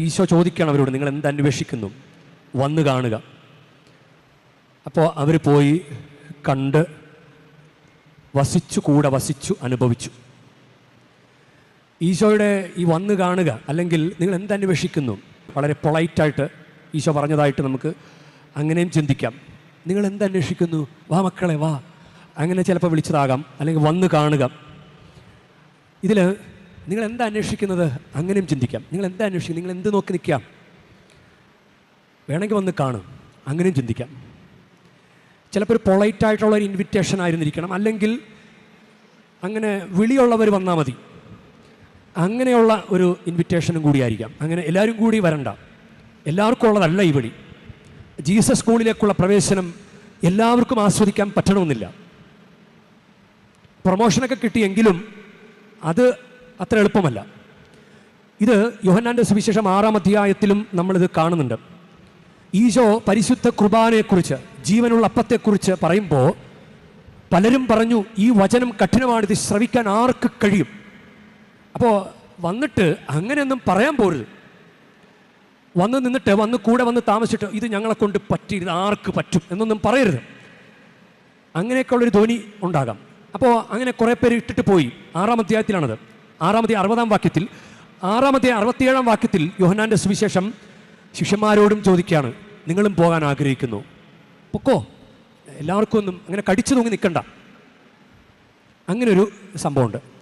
ഈശോ ചോദിക്കുകയാണ് അവരോട് നിങ്ങൾ എന്ത് അന്വേഷിക്കുന്നു? വന്ന് കാണുക. അപ്പോൾ അവർ പോയി കണ്ട് വസിച്ചു കൂടെ വസിച്ചു അനുഭവിച്ചു. ഈശോയുടെ ഈ വന്ന് കാണുക അല്ലെങ്കിൽ നിങ്ങൾ എന്ത് അന്വേഷിക്കുന്നു? വളരെ പൊളൈറ്റായിട്ട് ഈശോ പറഞ്ഞതായിട്ട് നമുക്ക് അങ്ങനെയും ചിന്തിക്കാം. നിങ്ങൾ എന്ത് അന്വേഷിക്കുന്നു? വാ മക്കളെ വാ. അങ്ങനെ ചിലപ്പോൾ വിളിച്ചതാകാം അല്ലെങ്കിൽ വന്ന് കാണുക. ഇതിൽ നിങ്ങൾ എന്താ അന്വേഷിക്കുന്നത്? അങ്ങനെയും ചിന്തിക്കാം. നിങ്ങൾ എന്താ അന്വേഷിക്കുന്നത് നിങ്ങൾ എന്ത് നോക്കി നിൽക്കാം വേണമെങ്കിൽ വന്ന് കാണും. അങ്ങനെയും ചിന്തിക്കാം. ചിലപ്പോൾ ഒരു പൊളൈറ്റായിട്ടുള്ള ഒരു ഇൻവിറ്റേഷൻ ആയിരുന്നിരിക്കണം. അല്ലെങ്കിൽ അങ്ങനെ വിളിയുള്ളവർ വന്നാൽ മതി. അങ്ങനെയുള്ള ഒരു ഇൻവിറ്റേഷനും കൂടിയായിരിക്കാം അങ്ങനെ എല്ലാവരും കൂടി വരണ്ട. എല്ലാവർക്കും ഉള്ളതല്ല ഈ വിളി. ജീസസ് സ്കൂളിലേക്കുള്ള പ്രവേശനം എല്ലാവർക്കും ആസ്വദിക്കാൻ പറ്റണമെന്നില്ല. പ്രൊമോഷനൊക്കെ കിട്ടിയെങ്കിലും അത് അത്ര എളുപ്പമല്ല. ഇത് യോഹന്നാന്റെ സുവിശേഷം ആറാം അധ്യായത്തിലും നമ്മളിത് കാണുന്നുണ്ട്. ഈശോ പരിശുദ്ധ കുർബാനയെക്കുറിച്ച് ജീവനുള്ള അപ്പത്തെക്കുറിച്ച് പറയുമ്പോൾ പലരും പറഞ്ഞു ഈ വചനം കഠിനമാണ് ഇത് ശ്രവിക്കാൻ ആർക്ക് കഴിയും? അപ്പോൾ വന്നിട്ട് അങ്ങനെയൊന്നും പറയാൻ പോരുത്. വന്ന് നിന്നിട്ട് വന്ന് കൂടെ വന്ന് താമസിച്ചിട്ട് ഇത് ഞങ്ങളെ കൊണ്ട് പറ്റി ആർക്ക് പറ്റും? എന്നൊന്നും പറയരുത്. അങ്ങനെയൊക്കെയുള്ളൊരു ധ്വനി ഉണ്ടാകാം. അപ്പോൾ അങ്ങനെ കുറേ പേര് ഇട്ടിട്ട് പോയി. ആറാം അധ്യായത്തിലാണത്. ആറാമത്തെ അറുപതാം വാക്യത്തിൽ ആറാമത്തെ അറുപത്തിയേഴാം വാക്യത്തിൽ യോഹനാന്റെ സുവിശേഷം ശിഷ്യന്മാരോടും ചോദിക്കുകയാണ് നിങ്ങളും പോകാൻ ആഗ്രഹിക്കുന്നു. പൊക്കോ എല്ലാവർക്കും ഒന്നും അങ്ങനെ കടിച്ചു തൂങ്ങി നിൽക്കണ്ട. അങ്ങനെ ഒരു സംഭവമുണ്ട്.